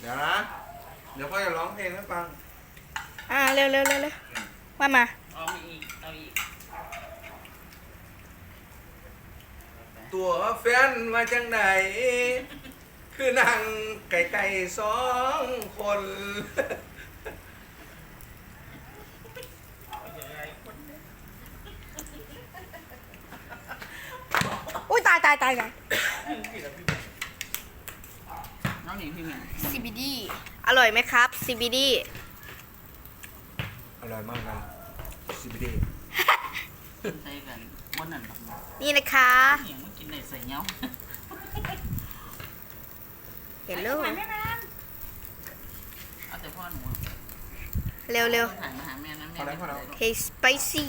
เดี๋ยวนะ เดี๋ยวพ่อจะร้องเพลงให้ฟัง อ่าเร็วเร็วเร็วเร็วมามา เอาอีกเอาอีกตัวแฟนมาจังไหน คือนั่งไก่ๆสองคนอุ้ยตายตายตายตายน้องหนิงพี่เหมียว CBD อร่อยไหมครับ CBD อร่อยมากนะซีบีดีใส่กันวันนั้นแบบนี่นะคะ เหนียงมันกินในใส่เงี้ยว เห็นลูกเอาแต่พ่อหนูเร็วเร็วถ่ายมาหาแม่นะแม่พอแล้วพอแล้ว Hey spicy